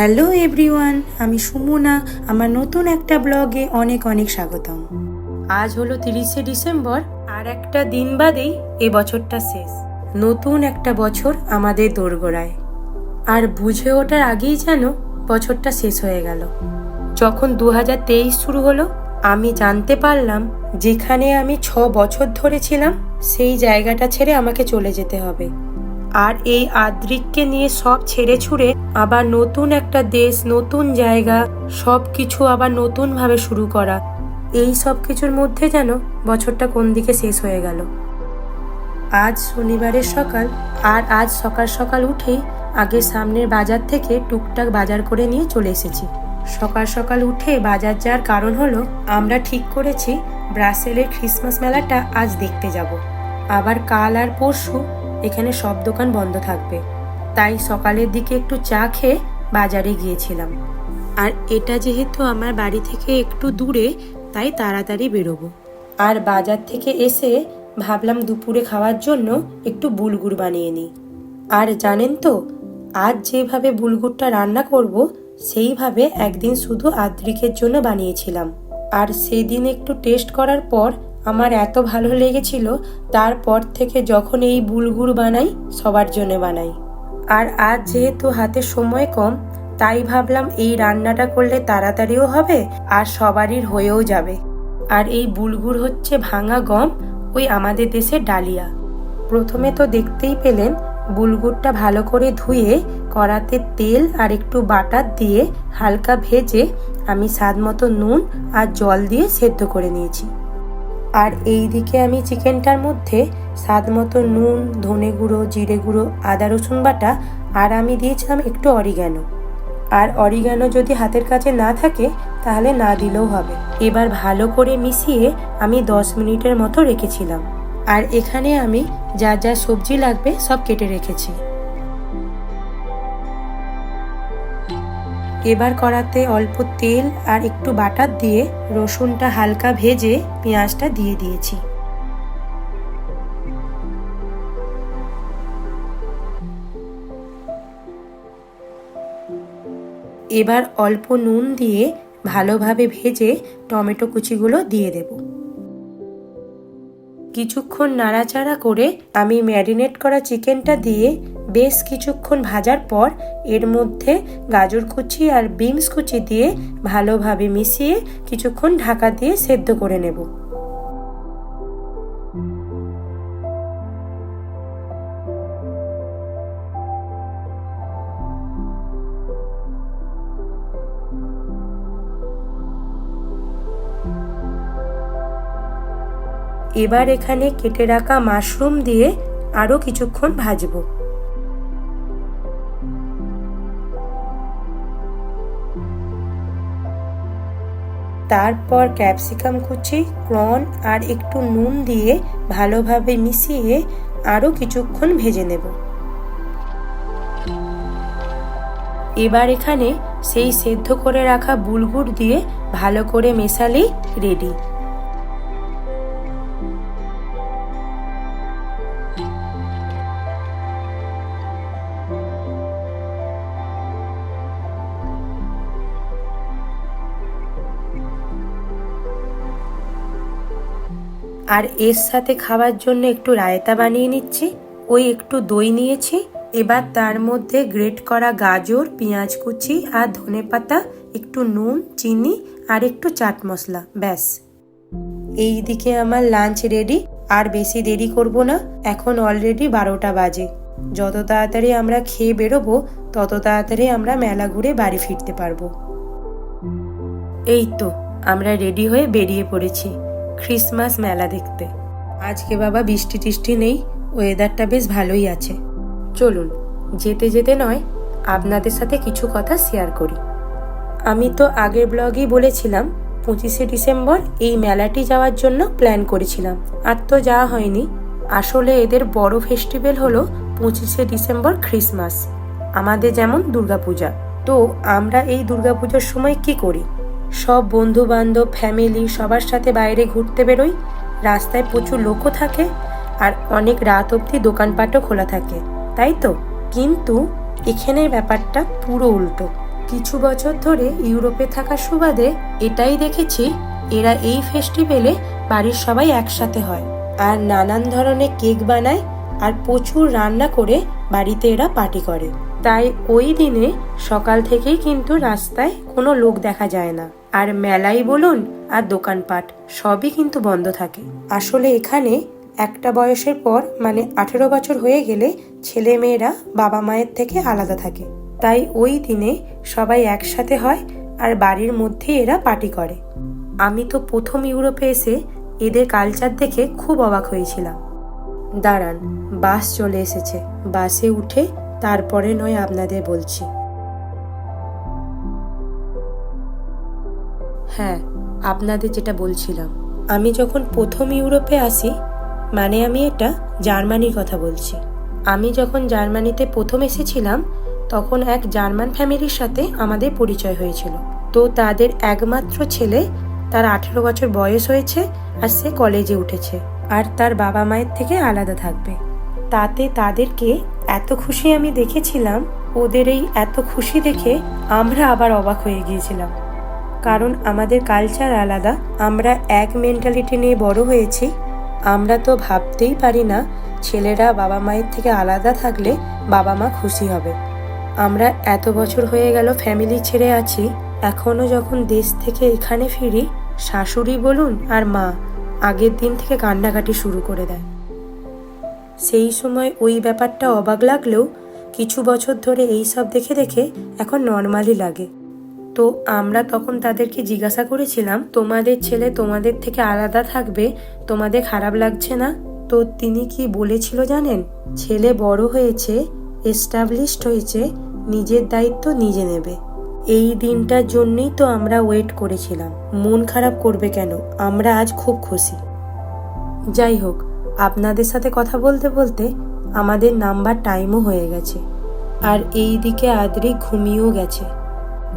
Hello everyone, আমি সুমনা। আমার নতুন একটা ব্লগে অনেক অনেক স্বাগতম। আজ হলো তিরিশে ডিসেম্বর, আর একটা দিন বাদেই এ বছরটা শেষ। নতুন একটা বছর আমাদের দোরগোড়ায়। আর বুঝে ওঠার আগেই যেন বছরটা শেষ হয়ে গেল। যখন দু হাজার তেইশ শুরু হলো, আমি জানতে পারলাম যেখানে আমি ছ বছর ধরে ছিলাম, সেই জায়গাটা ছেড়ে আমাকে চলে যেতে হবে। আর এই আদ্রিককে নিয়ে সব ছেড়ে ছুড়ে আবার নতুন একটা দেশ, নতুন জায়গা সব কিছু আবার নতুনভাবে শুরু করা। এই সব কিছুর মধ্যে যেন বছরটা কোন দিকে শেষ হয়ে গেল। আজ শনিবারের সকাল, আর আজ সকাল সকাল উঠেই আগে সামনের বাজার থেকে টুকটাক বাজার করে নিয়ে চলে এসেছি। সকাল সকাল উঠে বাজার যাওয়ার কারণ হলো, আমরা ঠিক করেছি ব্রাসেলের ক্রিসমাস মেলাটা আজ দেখতে যাব। আবার কাল আর পরশু এখানে সব দোকান বন্ধ থাকবে। তাই সকালের দিকে একটু চা খেয়ে বাজারে গিয়েছিলাম। আর এটা যেহেতু আমার বাড়ি থেকে একটু দূরে, তাই তাড়াতাড়ি বেরোবো। আর বাজার থেকে এসে ভাবলাম দুপুরে খাওয়ার জন্য একটু বুলগুড় বানিয়ে নিই। আর জানেন তো, আজ যেভাবে বুলগুড়টা রান্না করব, সেইভাবে একদিন শুধু আদ্রিকের জন্য বানিয়েছিলাম। আর সেদিন একটু টেস্ট করার পর আমার এত ভালো লেগেছিল, তারপর থেকে যখন এই বুলগুড় বানাই, সবার জন্য বানাই। আর আজ যেহেতু হাতে সময় কম, তাই ভাবলাম এই রান্নাটা করলে তাড়াতাড়িও হবে আর সবারই হয়েও যাবে। আর এই বুলগুড় হচ্ছে ভাঙা গম, ওই আমাদের দেশের ডালিয়া। প্রথমে তো দেখতেই পেলেন বুলগুড়টা ভালো করে ধুয়ে, কড়াতে তেল আর একটু বাটার দিয়ে হালকা ভেজে আমি স্বাদ মতো নুন আর জল দিয়ে সেদ্ধ করে নিয়েছি। আর এই দিকে আমি চিকেনটার মধ্যে স্বাদ মতো নুন, ধনে গুঁড়ো, জিরে গুঁড়ো, আদা রসুন বাটা আর আমি দিয়েছিলাম একটু অরিগ্যানো আর অরিগ্যানো যদি হাতের কাছে না থাকে, তাহলে না দিলেও হবে। এবার ভালো করে মিশিয়ে আমি দশ মিনিটের মতো রেখেছিলাম। আর এখানে আমি যা যা সবজি লাগবে সব কেটে রেখেছি। এবার কড়াতে অল্প তেল আর একটু বাটার দিয়ে রসুনটা হালকা ভেজে পেঁয়াজটা দিয়ে দিয়েছি। এবার অল্প নুন দিয়ে ভালোভাবে ভেজে টমেটো কুচিগুলো দিয়ে দেব। কিছুক্ষণ নাড়াচাড়া করে আমি ম্যারিনেট করা চিকেনটা দিয়ে বেশ কিছুক্ষণ ভাজার পর এর মধ্যে গাজর কুচি আর বিনস কুচি দিয়ে ভালোভাবে মিশিয়ে কিছুক্ষণ ঢাকা দিয়ে সেদ্ধ করে নেব। এবার এখানে কেটে রাখা মাশরুম দিয়ে আরও কিছুক্ষণ ভাজবো। তারপর ক্যাপসিকাম কুচি, ক্রন আর একটু নুন দিয়ে ভালোভাবে মিশিয়ে আরও কিছুক্ষণ ভেজে নেব। এবার এখানে সেই সেদ্ধ করে রাখা বুলগুড় দিয়ে ভালো করে মেশালেই রেডি আর এর সাথে খাওয়ার জন্য একটু রায়তা বানিয়ে নিচ্ছি। ওই একটু দই নিয়েছি। এবার তার মধ্যে গ্রেট করা গাজর, পেঁয়াজ কুচি আর ধনে পাতা, একটু নুন, চিনি আর একটু চাট মশলা, ব্যাস। এই দিকে আমার লাঞ্চ রেডি আর বেশি দেরি করব না। এখন অলরেডি বারোটা বাজে। যত তাড়াতাড়ি আমরা খেয়ে বেরোবো, তত তাড়াতাড়ি আমরা মেলা ঘুরে বাড়ি ফিরতে পারব। এই তো, আমরা রেডি হয়ে বেরিয়ে পড়েছি। ক্রিসমাস মেলা দেখতে। আজকে বাবা বৃষ্টি টিষ্টি নেই ওয়েদারটা বেশ ভালোই আছে। চলুন, যেতে যেতে নয়, আপনাদের সাথে কিছু কথা শেয়ার করি। আমি তো আগের ব্লগেই বলেছিলাম, পঁচিশে ডিসেম্বর এই মেলাটি যাওয়ার জন্য প্ল্যান করেছিলাম। আর তো যাওয়া হয়নি। আসলে এদের বড় ফেস্টিভ্যাল হলো পঁচিশে ডিসেম্বর ক্রিসমাস। আমাদের যেমন দুর্গাপূজা। তো আমরা এই দুর্গাপূজার সময় কি করি? সব বন্ধু বান্ধব ফ্যামিলি সবার সাথে বাইরে ঘুরতে বেরোই। রাস্তায় প্রচুর লোকও থাকে আর অনেক রাত অবধি দোকানপাটও খোলা থাকে, তাই তো? কিন্তু এখানের ব্যাপারটা পুরো উল্টো। কিছু বছর ধরে ইউরোপে থাকার সুবাদে এটাই দেখেছি, এরা এই ফেস্টিভ্যালে বাড়ির সবাই একসাথে হয় আর নানান ধরনের কেক বানায় আর প্রচুর রান্না করে বাড়িতে এরা পার্টি করে। তাই ওই দিনে সকাল থেকেই কিন্তু রাস্তায় কোনো লোক দেখা যায় না। আর মেলাই বলুন আর দোকানপাট সবই কিন্তু বন্ধ থাকে। আসলে এখানে একটা বয়সের পর মানে আঠেরো বছর হয়ে গেলে ছেলে মেয়েরা বাবা মায়ের থেকে আলাদা থাকে। তাই ওই দিনে সবাই একসাথে হয় আর বাড়ির মধ্যে এরা পার্টি করে। আমি তো প্রথম ইউরোপে এসে এদের কালচার দেখে খুব অবাক হয়েছিলাম। দাঁড়ান বাস চলে এসেছে। বাসে উঠে তারপরে নয় আপনাদের বলছি। হ্যাঁ আপনাদের যেটা বলছিলাম। আমি যখন প্রথম ইউরোপে আসি মানে আমি এটা জার্মানির কথা বলছি। আমি যখন জার্মানিতে প্রথম এসেছিলাম, তখন এক জার্মান ফ্যামিলির সাথে আমাদের পরিচয় হয়েছিল। তো তাদের একমাত্র ছেলে, তার আঠেরো বছর বয়স হয়েছে আর সে কলেজে উঠেছে। আর তার বাবা মায়ের থেকে আলাদা থাকবে। তাতে তাদেরকে এত খুশি আমি দেখেছিলাম, ওদের এই এত খুশি দেখে আমরা আবার অবাক হয়ে গিয়েছিলাম। কারণ আমাদের কালচার আলাদা। আমরা এক মেন্টালিটি নিয়ে বড় হয়েছি। আমরা তো ভাবতেই পারি না, ছেলেরা বাবা মায়ের থেকে আলাদা থাকলে বাবা মা খুশি হবে। আমরা এত বছর হয়ে গেল ফ্যামিলি ছেড়ে আছি। এখনও যখন দেশ থেকে এখানে ফিরি, শাশুড়ি বলুন আর মা আগের দিন থেকে কান্নাকাটি শুরু করে দেয়। সেই সময় ওই ব্যাপারটা অবাক লাগলেও কিছু বছর ধরে এই সব দেখে দেখে এখন নর্মালি লাগে। তো আমরা তখন তাদেরকে জিজ্ঞাসা করেছিলাম, তোমাদের ছেলে তোমাদের থেকে আলাদা থাকবে? তোমাদের খারাপ লাগছে না? তো তিনি কি বলেছিল জানেন? ছেলে বড় হয়েছে এস্টাবলিশড হয়েছে, নিজের দায়িত্ব নিজে নেবে। এই দিনটার জন্যই তো আমরা ওয়েট করেছিলাম। মন খারাপ করবে কেন? আমরা আজ খুব খুশি। যাই হোক, আপনাদের সাথে কথা বলতে বলতে আমাদের নাম্বার টাইমও হয়ে গেছে। আর এই দিকে আদ্রি ঘুমিয়েও গেছে।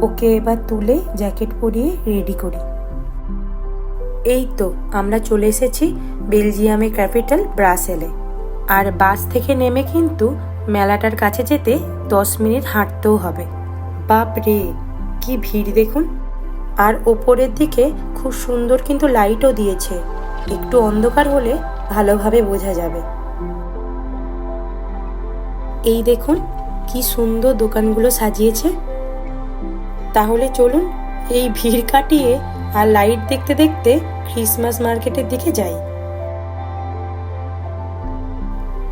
ওকে এবার তুলে জ্যাকেট পরিয়ে রেডি করি। এই তো, আমরা চলে এসেছি বেলজিয়ামের ক্যাপিটাল ব্রাসেলে আর বাস থেকে নেমে কিন্তু মেলাটার কাছে যেতে দশ মিনিট হাঁটতেও হবে। বাপ রে, কি ভিড় দেখুন। আর ওপরের দিকে খুব সুন্দর কিন্তু লাইটও দিয়েছে। একটু অন্ধকার হলে ভালোভাবে বোঝা যাবে। এই দেখুন, কি সুন্দর দোকানগুলো সাজিয়েছে। তাহলে চলুন এই ভিড় কাটিয়ে আর লাইট দেখতে দেখতে ক্রিসমাস মার্কেটের দিকে যাই।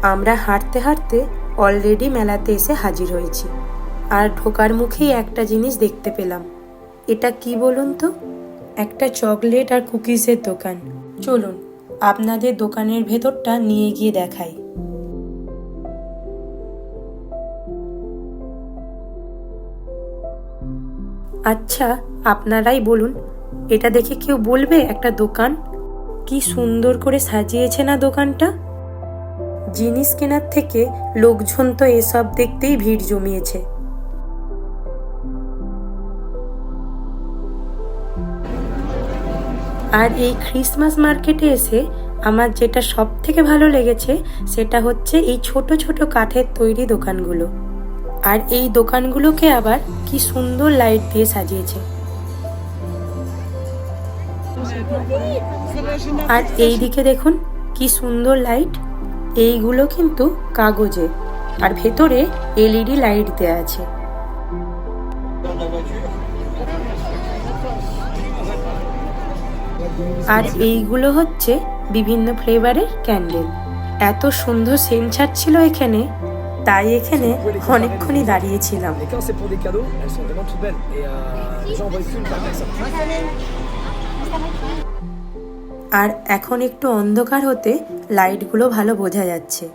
আমরা হাঁটতে হাঁটতে অলরেডি মেলাতে এসে হাজির হয়েছি। আর ঢোকার মুখেই একটা জিনিস দেখতে পেলাম। এটা কি বলুন তো? একটা চকলেট আর কুকিজের দোকান। চলুন, আপনাদের দোকানের ভেতরটা নিয়ে গিয়ে দেখাই। আচ্ছা আপনারাই বলুন। এটা দেখে কেউ বলবে একটা দোকান? কি সুন্দর করে সাজিয়েছে না দোকানটা? জিনিস কেনার থেকে লোকজন তো এসব দেখতেই ভিড় জমিয়েছে। আর এই ক্রিসমাস মার্কেটে এসে আমার যেটা সব থেকে ভালো লেগেছে, সেটা হচ্ছে এই ছোট ছোট কাঠের তৈরি দোকানগুলো। আর এই দোকানগুলোকে আবার কি সুন্দর লাইট দিয়ে সাজিয়েছে। আর এই দিকে দেখুন কি সুন্দর লাইট এইগুলো কিন্তু কাগজে। আর ভেতরে এলইডি লাইট দেওয়া আছে। আর এইগুলো হচ্ছে বিভিন্ন ফ্লেভারের ক্যান্ডেল এত সুন্দর সেন্ট ছাড়ছিল এখানে। তাই এখানে অনেকক্ষণই দাঁড়িয়েছিলাম। Euh. আর এখন একটু অন্ধকার হতে লাইটগুলো ভালো বোঝা যাচ্ছে।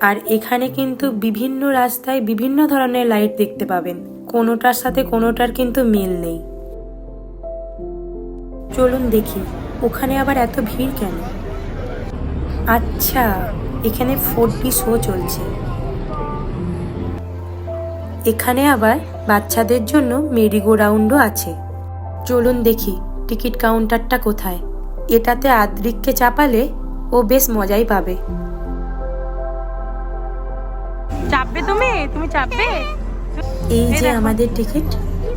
আর এখানে কিন্তু বিভিন্ন রাস্তায় বিভিন্ন ধরনের লাইট দেখতে পাবেন। কোনোটার সাথে কোনোটার কিন্তু মিল নেই। চলুন দেখি ওখানে আবার এত ভিড় কেন? আচ্ছা এখানে ফোর ডি শো চলছে। এখানে আবার বাচ্চাদের জন্য মেরিগো রাউন্ডও আছে। চলুন দেখি টিকিট কাউন্টারটা কোথায়। এটাতে আদ্রিককে চাপালে ও বেশ মজাই পাবে। চাপবে তুমি? তুমি চাপবে? এই এই যে আমাদের টিকিট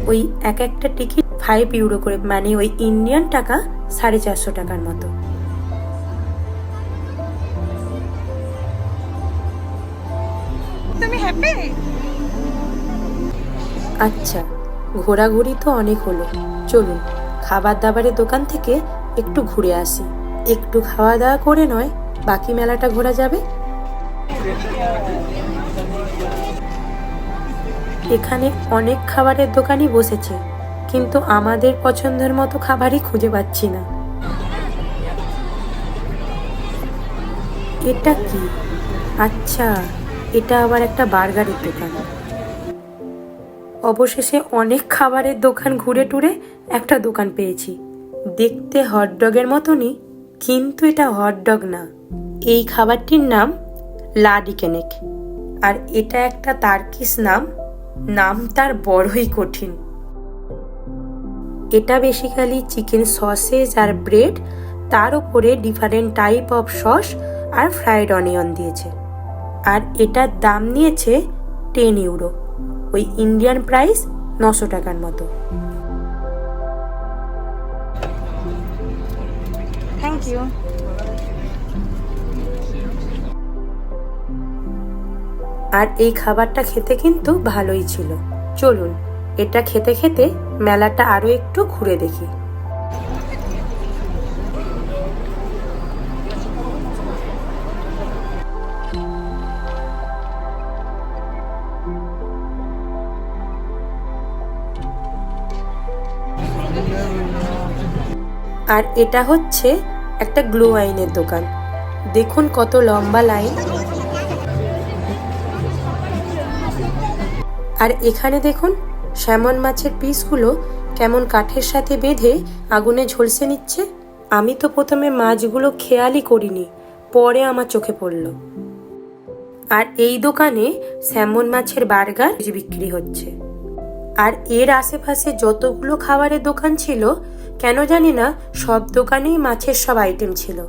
ওই এক একটা টিকিট ফাইভ ইউরো করে মানে ওই ইন্ডিয়ান টাকা সাড়ে চারশো টাকার মতো। আচ্ছা ঘোরাঘুরি তো অনেক হলো। চলুন খাবার দাবারের দোকান থেকে একটু ঘুরে আসি। একটু খাওয়া দাওয়া করে নয়, বাকি মেলাটা ঘোরা যাবে? এখানে অনেক খাবারের দোকানই বসেছে, কিন্তু আমাদের পছন্দের মতো খাবারই খুঁজে পাচ্ছি না। এটা কি? আচ্ছা এটা আবার একটা বার্গারের দোকান। অবশেষে অনেক খাবারের দোকান ঘুরে টুরে একটা দোকান পেয়েছি। দেখতে হটডগের মতনই, কিন্তু এটা হটডগ না। এই খাবারটির নাম লাডিকেনেক আর এটা একটা তার্কিস নাম নাম তার বড়ই কঠিন। এটা বেসিক্যালি চিকেন সসেজ আর ব্রেড তার উপরে ডিফারেন্ট টাইপ অফ সস আর ফ্রাইড অনিয়ন দিয়েছে। আর এটার দাম নিয়েছে টেন ইউরো ওই ইন্ডিয়ান প্রাইস নশো টাকার মতো। থ্যাংক ইউ আর এই খাবারটা খেতে কিন্তু ভালোই ছিল। চলুন এটা খেতে খেতে মেলাটা আরও একটু ঘুরে দেখি। আর এটা হচ্ছে একটা গ্লো আইনের দোকান। দেখুন কত লম্বা লাইন। আর এখানে দেখুন স্যামন মাছের পিসগুলো কেমন কাঠের সাথে বেঁধে আগুনে ঝলসে নিচ্ছে। আমি তো প্রথমে মাছগুলো খেয়ালই করিনি, পরে আমার চোখে পড়ল। আর এই দোকানে স্যামন মাছের বার্গার বিক্রি হচ্ছে। আর এর আশেপাশে যতগুলো খাবারের দোকান ছিল কেন জানি না, সব দোকানেই মাছের সব আইটেম ছিল।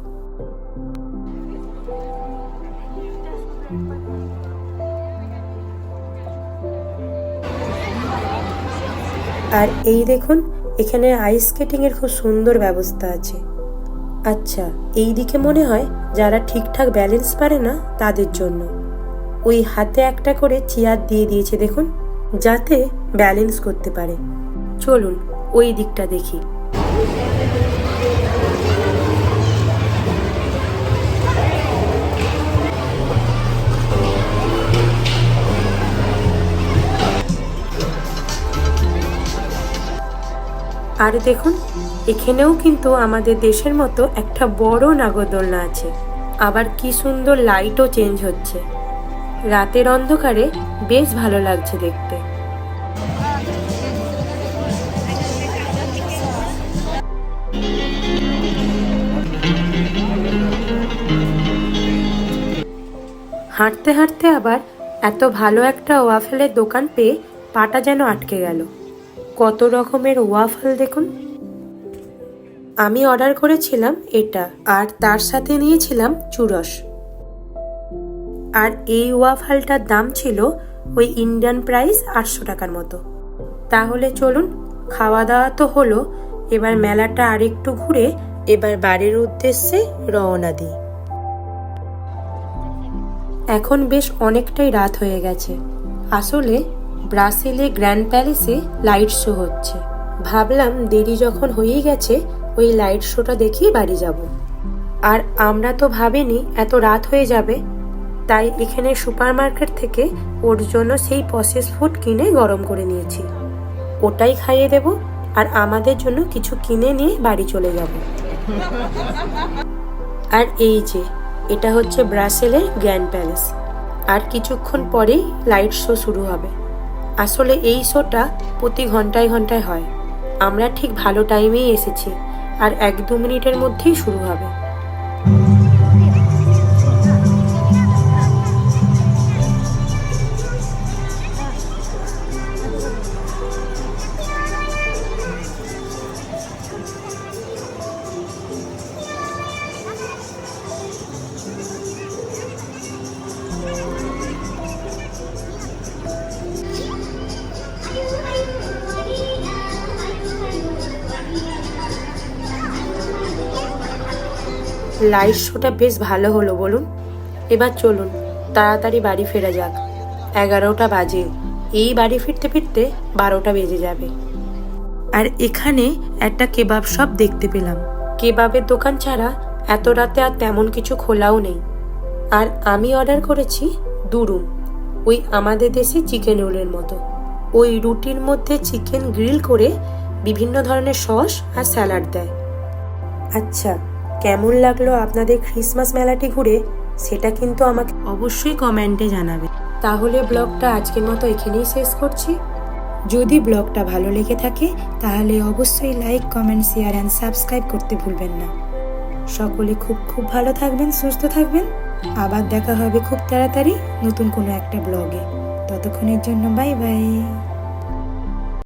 আর এই দেখুন, এখানে আইস স্কেটিং এর খুব সুন্দর ব্যবস্থা আছে। আচ্ছা এই দিকে মনে হয় যারা ঠিকঠাক ব্যালেন্স পারে না, তাদের জন্য। ওই হাতে একটা করে চেয়ার দিয়ে দিয়েছে দেখুন, যাতে ব্যালেন্স করতে পারে। চলুন, ওই দিকটা দেখি। আর দেখুন, এখানেও কিন্তু আমাদের দেশের মতো একটা বড় নাগরদোলনা আছে। আবার কি সুন্দর লাইটও চেঞ্জ হচ্ছে। রাতের অন্ধকারে বেশ ভালো লাগছে দেখতে। হাঁটতে হাঁটতে আবার এত ভালো একটা ওয়াফেলের দোকান পেয়ে পাটা যেন আটকে গেল। কত রকমের ওয়াফল দেখুন। আমি অর্ডার করেছিলাম এটা, আর তার সাথে নিয়েছিলাম চুরস। আর এই ওয়াফালটার দাম ছিল ওই ইন্ডিয়ান প্রাইস আটশো টাকার মতো। তাহলে চলুন খাওয়া দাওয়া তো হলো, এবার মেলাটা আরেকটু ঘুরে এবার বাড়ির উদ্দেশ্যে রওনা দিই। এখন বেশ অনেকটাই রাত হয়ে গেছে। আসলে ব্রাসেলে গ্র্যান্ড প্যালেসে লাইট শো হচ্ছে। ভাবলাম দেরি যখন হয়েই গেছে, ওই লাইট শোটা দেখেই বাড়ি যাব। আর আমরা তো ভাবিনি এত রাত হয়ে যাবে। তাই এখানে সুপার মার্কেট থেকে ওর জন্য সেই প্রসেস ফুড কিনে গরম করে নিয়েছি। ওটাই খাইয়ে দেব আর আমাদের জন্য কিছু কিনে নিয়ে বাড়ি চলে যাব। আর এই যে এটা হচ্ছে ব্রাসেলের গ্র্যান্ড প্যালেস। আর কিছুক্ষণ পরেই লাইট শো শুরু হবে। আসলে এই শোটা প্রতি ঘন্টায় ঘন্টায় হয়। আমরা ঠিক ভালো টাইমেই এসেছি, আর এক দু মিনিটের মধ্যেই শুরু হবে। লাইট শোটা বেশ ভালো হলো বলুন। এবার চলুন, তাড়াতাড়ি বাড়ি ফেরা যাক। এগারোটা বাজে। এই বাড়ি ফিরতে ফিরতে বারোটা বেজে যাবে। আর এখানে একটা কেবাব শপ দেখতে পেলাম। কেবাবের দোকান ছাড়া এত রাতে আর তেমন কিছু খোলাও নেই। আর আমি অর্ডার করেছি দুরুম ওই আমাদের দেশে চিকেন রোলের মতো। ওই রুটির মধ্যে চিকেন গ্রিল করে বিভিন্ন ধরনের সস আর স্যালাড দেয়। আচ্ছা কেমন লাগল আপনাদের ক্রিসমাস মেলাটি ঘুরে? সেটা কিন্তু আমাকে অবশ্যই কমেন্টে জানাবে তাহলে ব্লগটা আজকের মতো এখানেই শেষ করছি। যদি ব্লগটা ভালো লেগে থাকে, তাহলে অবশ্যই like comment share and subscribe করতে ভুলবেন না। সকলে খুব খুব ভালো থাকবেন, সুস্থ থাকবেন। আবার দেখা হবে খুব তাড়াতাড়ি নতুন কোনো একটা ব্লগে। ততক্ষণের জন্য বাই বাই